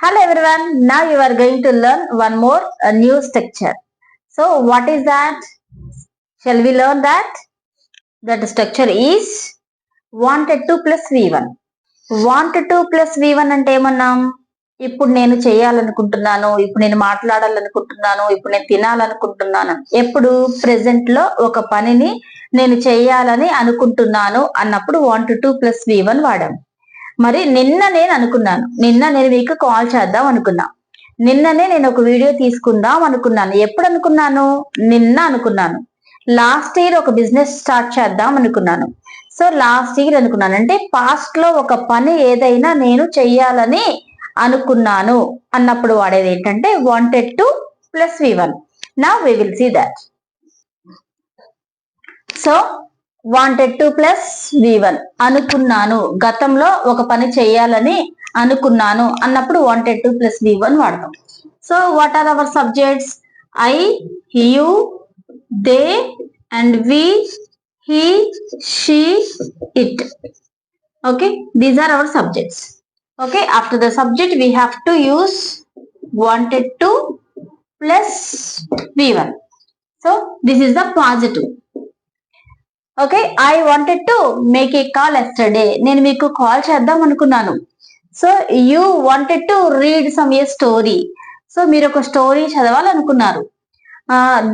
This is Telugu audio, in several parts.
Hello everyone now you are going to learn one more new structure so what is that shall we learn that that structure is wanted to plus V one wanted to plus V one అంటే ఏమన్నాం? ఇప్పుడు నేను చేయాలనుకుంటున్నాను ఇప్పుడు నేను మాట్లాడాలనుకుంటున్నాను ఇప్పుడు నేను తినాలనుకుంటున్నాను. ఎప్పుడు? ప్రెసెంట్లో ఒక పనిని నేను చేయాలని అనుకుంటున్నాను అన్నప్పుడు want to plus V one వాడాము మరి నిన్న నేను అనుకున్నాను. నిన్న నేను మీకు కాల్ చేద్దాం అనుకున్నా. నిన్ననే నేను ఒక వీడియో తీసుకుందాం అనుకున్నాను. ఎప్పుడు అనుకున్నాను? నిన్న అనుకున్నాను. లాస్ట్ ఇయర్ ఒక బిజినెస్ స్టార్ట్ చేద్దాం అనుకున్నాను. సో లాస్ట్ ఇయర్ అనుకున్నాను. అంటే పాస్ట్లో ఒక పని ఏదైనా నేను చెయ్యాలని అనుకున్నాను. అన్నప్పుడు వాడేది ఏంటంటే wanted to plus V one now we will see that so wanted to plus V one అనుకున్నాను. గతంలో ఒక పని చేయాలని అనుకున్నాను. అన్నప్పుడు wanted to plus V one వాడతాం. So what are our subjects I you they and we he she it okay these are our subjects okay after the subject we have to use wanted to plus V one so this is the positive okay I wanted to make a call yesterday నేను మీకు కాల్ చేద్దాం అనుకున్నాను. So you wanted to read some a story so మీరు ఒక story చదవాలనుకున్నారు.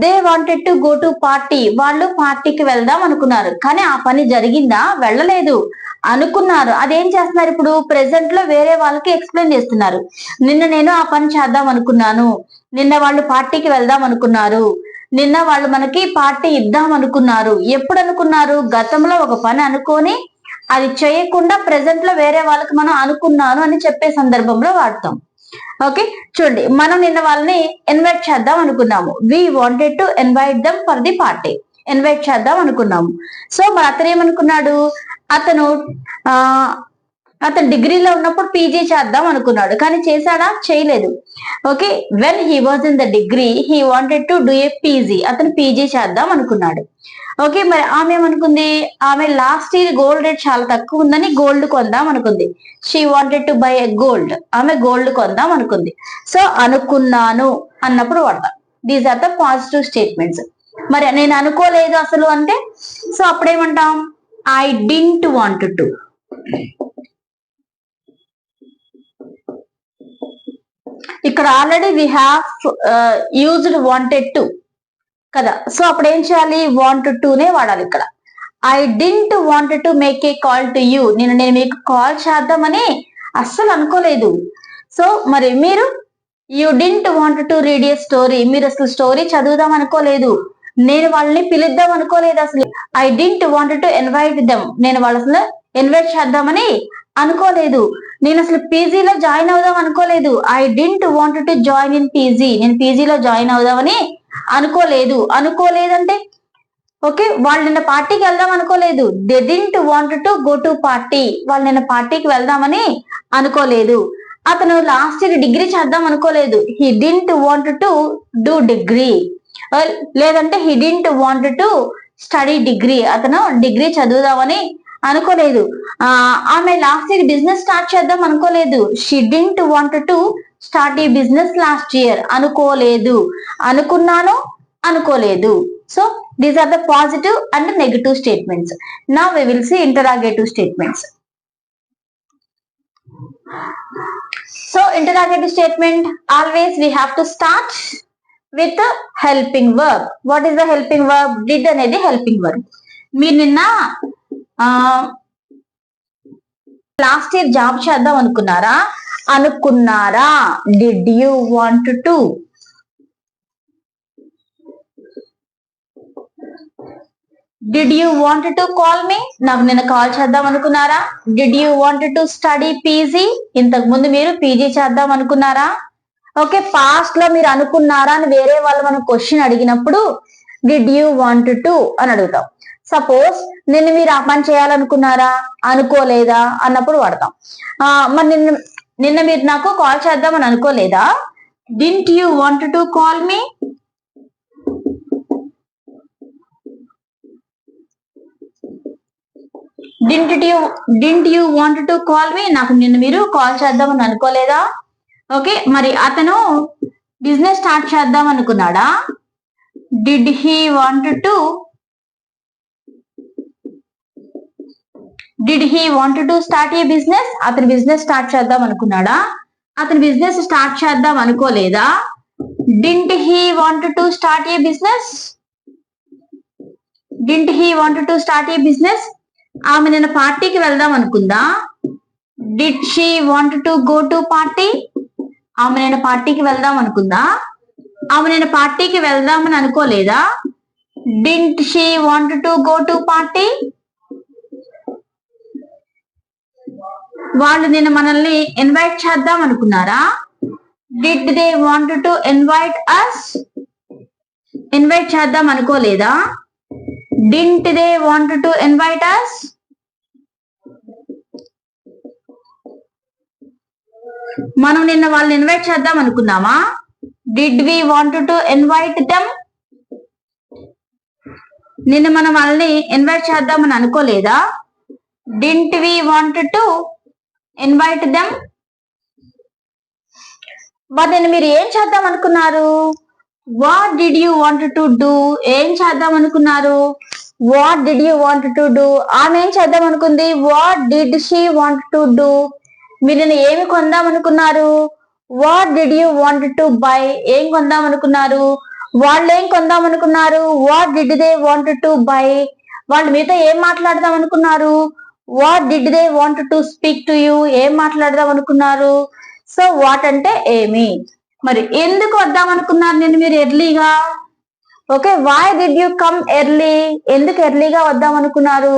They wanted to go to party వాళ్ళు పార్టీకి వెళ్దాం అనుకున్నారు. కానీ ఆ పని జరిగిందా? వెళ్ళలేదు. అనుకున్నారు. అదేం చేస్తున్నారు ఇప్పుడు? ప్రెసెంట్లో వేరే వాళ్ళకి ఎక్స్ప్లెయిన్ చేస్తున్నారు. నిన్న నేను ఆ పని చేద్దాం అనుకున్నాను. నిన్న వాళ్ళు పార్టీకి వెళ్దాం అనుకున్నారు. నిన్న వాళ్ళు మనకి పార్టీ ఇద్దాం అనుకున్నారు. ఎప్పుడు అనుకున్నారు గతంలో ఒక పని అనుకొని అది చేయకుండా ప్రెసెంట్లో వేరే వాళ్ళకి మనం అనుకున్నాను అని చెప్పే సందర్భంలో వాడతాం. ఓకే? చూడండి మనం నిన్న వాళ్ళని ఇన్వైట్ చేద్దాం అనుకున్నాము. We wanted to invite them for the party invite చేద్దాం అనుకున్నాము. సో మరి అతను ఏమనుకున్నాడు? అతను ఆ అతను డిగ్రీలో ఉన్నప్పుడు పీజీ చేద్దాం అనుకున్నాడు కానీ చేశాడా? చేయలేదు. Okay when he was in the degree he wanted to do a PG అతను పీజీ చేద్దాం అనుకున్నాడు. ఓకే మరి ఆమె ఏమనుకుంది? ఆమె లాస్ట్ ఇయర్ గోల్డ్ రేట్ చాలా తక్కువ ఉందని గోల్డ్ కొందాం అనుకుంది. She wanted to buy a gold ఆమె గోల్డ్ కొందాం అనుకుంది. సో అనుకున్నాను అన్నప్పుడు వాడతాం. These are the positive statements మరి నేను అనుకోలేదు అసలు అంటే సో అప్పుడేమంటాం? ఐ డింట్ వాంట్ టు ఇక్కడ already we have used wanted to కదా. సో అప్పుడు ఏం చేయాలి? వాంట్ నే వాడాలి ఇక్కడ. I didn't want to make a call to you నేను నేను మీకు కాల్ చేద్దామని అస్సలు అనుకోలేదు. సో మరి మీరు you didn't want to read a story మీరు అసలు స్టోరీ చదువుదాం అనుకోలేదు. నేను వాళ్ళని పిలుద్దాం అనుకోలేదు అసలు. I didn't want to invite them నేను వాళ్ళ అసలు ఇన్వైట్ చేద్దామని అనుకోలేదు. నేను అసలు పీజీలో జాయిన్ అవుదాం అనుకోలేదు. I didn't want to join in PG నేను పీజీలో జాయిన్ అవుదామని అనుకోలేదు. అనుకోలేదంటే ఓకే వాళ్ళు నిన్న పార్టీకి వెళ్దాం అనుకోలేదు. They didn't want to go to party వాళ్ళు నిన్న పార్టీకి వెళ్దామని అనుకోలేదు. అతను లాస్ట్ ఇయర్ డిగ్రీ చేద్దాం అనుకోలేదు. He didn't want to do degree లేదంటే he didn't want to study degree అతను డిగ్రీ చదువుదామని అనుకోలేదు. ఆమె లాస్ట్ ఇయర్ బిజినెస్ స్టార్ట్ చేద్దాం అనుకోలేదు. She didn't want to start ఈ బిజినెస్ లాస్ట్ ఇయర్ అనుకోలేదు. అనుకున్నాను అనుకోలేదు. So these are the positive and negative statements now we will see interrogative statements so interrogative statement always we have to start with helping verb what is the helping verb did అనేది హెల్పింగ్ వర్బ్ మీరు నిన్న లాస్ట్ ఇయర్ జాబ్ చేద్దాం అనుకున్నారా? అనుకున్నారా? Did you want to did you want to call me నాకు నిన్న కాల్ చేద్దాం అనుకున్నారా? Did you want to study PG ఇంతకు ముందు మీరు పీజీ చేద్దాం అనుకున్నారా? ఓకే పాస్ట్లో మీరు అనుకున్నారా అని వేరే వాళ్ళు మనం క్వశ్చన్ అడిగినప్పుడు డిడ్ యూ వాంట్ టు అని అడుగుతాం. సపోజ్ నిన్ను మీరు ఆ పని చేయాలనుకున్నారా? అనుకోలేదా? అన్నప్పుడు వాడతాం. ఆ, మరి నిన్న నిన్న మీరు నాకు కాల్ చేద్దామని అనుకోలేదా? Didn't you want to call me didn't you didn't you want to call me నాకు నిన్ను మీరు కాల్ చేద్దామని అనుకోలేదా? ఓకే మరి అతను బిజినెస్ స్టార్ట్ చేద్దాం అనుకున్నాడా did he want to did he want to start a business అతను బిజినెస్ స్టార్ట్ చేద్దాం అనుకున్నాడా? అతను బిజినెస్ స్టార్ట్ చేద్దాం అనుకోలేదా? Didn't he want to start a business didn't he want to start a business ఆమె నేను పార్టీకి వెళ్దాం అనుకుందా? Did she want to go to party ఆమె నేను పార్టీకి వెళ్దాం అనుకుందా? ఆమె నేను పార్టీకి వెళ్దామని అనుకోలేదా? Didn't she want to go to party వాళ్ళు నిన్న మనల్ని ఇన్వైట్ చేద్దాం అనుకున్నారా? Did they want to invite us invite చేద్దాం అనుకోలేదా? Didn't they want to invite us మనం నిన్న వాళ్ళని ఇన్వైట్ చేద్దాం అనుకున్నామా? Did we want to invite them నిన్న మనం వాళ్ళని ఇన్వైట్ చేద్దామని అనుకోలేదా? Didn't we want to invite them మరి నేను మీరు ఏం చేద్దాం అనుకున్నారు? What did you want to do ఏం చేద్దాం అనుకున్నారు? What did you want to do ఆమె ఏం చేద్దాం అనుకుంది? What did she want to do మీరు ఏమి కొందాం అనుకున్నారు? What did you want to buy ఏం కొందాం అనుకున్నారు? వాళ్ళు ఏం కొందాం అనుకున్నారు? What did they want to buy వాళ్ళు మీతో ఏం మాట్లాడదాం అనుకున్నారు? What did they want to speak to you ఏం మాట్లాడదాం అనుకున్నారు? సో వాట్ అంటే ఏమి? మరి ఎందుకు వద్దాం అనుకున్నారు నేను మీరు ఎర్లీగా okay why did you come early ఎందుకు ఎర్లీగా వద్దాం అనుకున్నారు?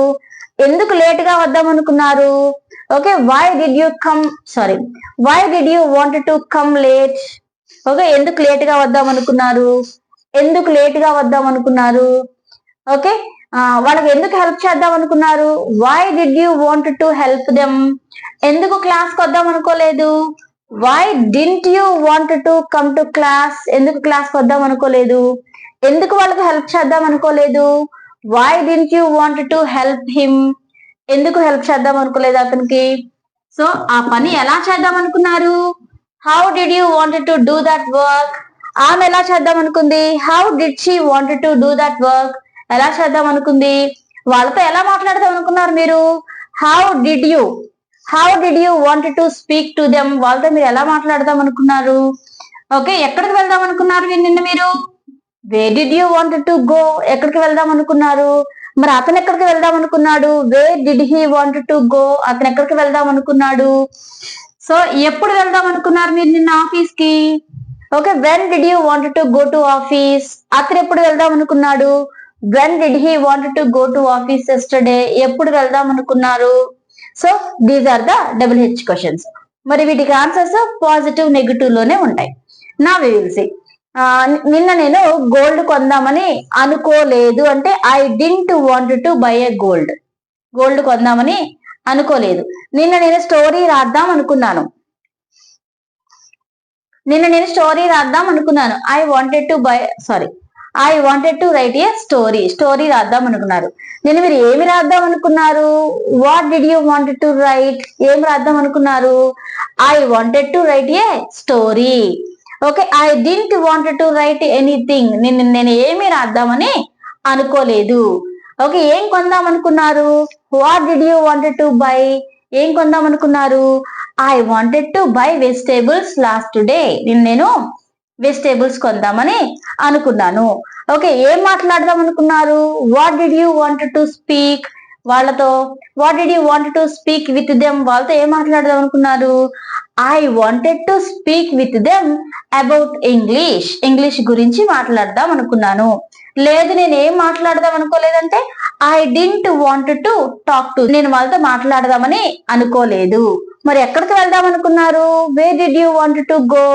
ఎందుకు లేట్గా వద్దాం అనుకున్నారు? Okay why did you come sorry why did you want to come late okay ఎందుకు లేట్గా వద్దాం అనుకున్నారు? ఎందుకు లేట్గా వద్దాం అనుకున్నారు? ఓకే వాళ్ళకి ఎందుకు హెల్ప్ చేద్దాం అనుకున్నారు? Why did you want to help them ఎందుకు క్లాస్కి వద్దాం అనుకోలేదు? Why didn't you want to come to class ఎందుకు క్లాస్కి వద్దాం అనుకోలేదు? ఎందుకు వాళ్ళకి హెల్ప్ చేద్దాం అనుకోలేదు? Why didn't you want to help him ఎందుకు హెల్ప్ చేద్దాం అనుకోలేదు అతనికి? సో ఆ పని ఎలా చేద్దాం అనుకున్నారు? How did you want to do that work ఆమె ఎలా చేద్దాం అనుకుంది? How did she want to do that work ఎలా చేద్దాం అనుకుంది? వాళ్ళతో ఎలా మాట్లాడదాం అనుకున్నారు మీరు? How did you how did you want to speak to them వాళ్ళతో మీరు ఎలా మాట్లాడదాం అనుకున్నారు? ఓకే ఎక్కడికి వెళ్దాం అనుకున్నారు నిన్న మీరు? Where did you want to go ఎక్కడికి వెళ్దాం అనుకున్నారు? మరి అతను ఎక్కడికి వెళ్దాం అనుకున్నాడు? Where did he want to go అతను ఎక్కడికి వెళ్దాం అనుకున్నాడు? సో ఎప్పుడు వెళ్దాం అనుకున్నారు మీరు నిన్న ఆఫీస్కి okay when did you want to go to office అతను ఎప్పుడు వెళ్దాం అనుకున్నాడు? When did he want to go to office yesterday ఎప్పుడు వెళ్దాం అనుకున్నారు? So these are the double H questions మరి వీటికి ఆన్సర్స్ పాజిటివ్ నెగిటివ్లోనే ఉంటాయి. నా విల్సి నిన్న నేను గోల్డ్ కొందామని అనుకోలేదు. అంటే I didn't want to buy a gold gold కొందామని అనుకోలేదు. నిన్న నేను స్టోరీ రాద్దాం అనుకున్నాను. నిన్న నేను స్టోరీ రాద్దాం అనుకున్నాను. I wanted to buy sorry I wanted to write a story story రాద్దాం అనుకున్నారు. నేను మీరు ఏమి రాద్దాం అనుకున్నారు? What did you wanted to write ఏం రాద్దాం అనుకున్నారు? I wanted to write a story okay I didn't want to write anything నేను నేను ఏమి రాద్దామని అనుకోలేదు. ఓకే ఏం కొందాం అనుకున్నారు? What did you wanted to buy ఏం కొందాం అనుకున్నారు? I wanted to buy vegetables last day నేను వెజిటేబుల్స్ కొందామని అనుకున్నాను. ఓకే ఏం మాట్లాడదాం అనుకున్నారు? What did you want to speak వాళ్ళతో what did you want to speak with them వాళ్ళతో ఏం మాట్లాడదాం అనుకున్నారు? I wanted to speak with them about English English గురించి మాట్లాడదాం అనుకున్నాను. లేదు నేను ఏం మాట్లాడదాం అనుకోలేదంటే I didn't want to talk to నేను వాళ్ళతో మాట్లాడదామని అనుకోలేదు. మరి ఎక్కడికి వెళ్దాం అనుకున్నారు? Where did you want to go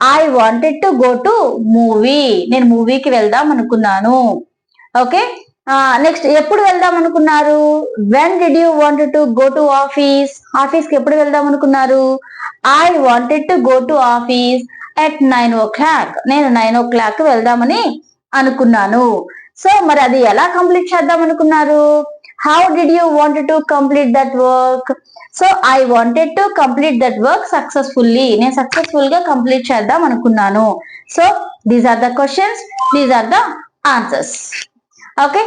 I wanted to go to movie నేను మూవీకి వెళ్దాం అనుకున్నాను. ఓకే నెక్స్ట్ ఎప్పుడు వెళ్దాం అనుకున్నారు? When did you want to go to office ఆఫీస్కి ఎప్పుడు వెళ్దాం అనుకున్నారు? I wanted to go to office at nine o'clock నేను నైన్ ఓ క్లాక్ వెళ్దామని అనుకున్నాను. సో మరి అది ఎలా కంప్లీట్ చేద్దాం అనుకున్నారు? How did you wanted to complete that work so I wanted to complete that work successfully నేను సక్సెస్ఫుల్గా కంప్లీట్ చేద్దాం అనుకున్నాను. So these are the questions these are the answers okay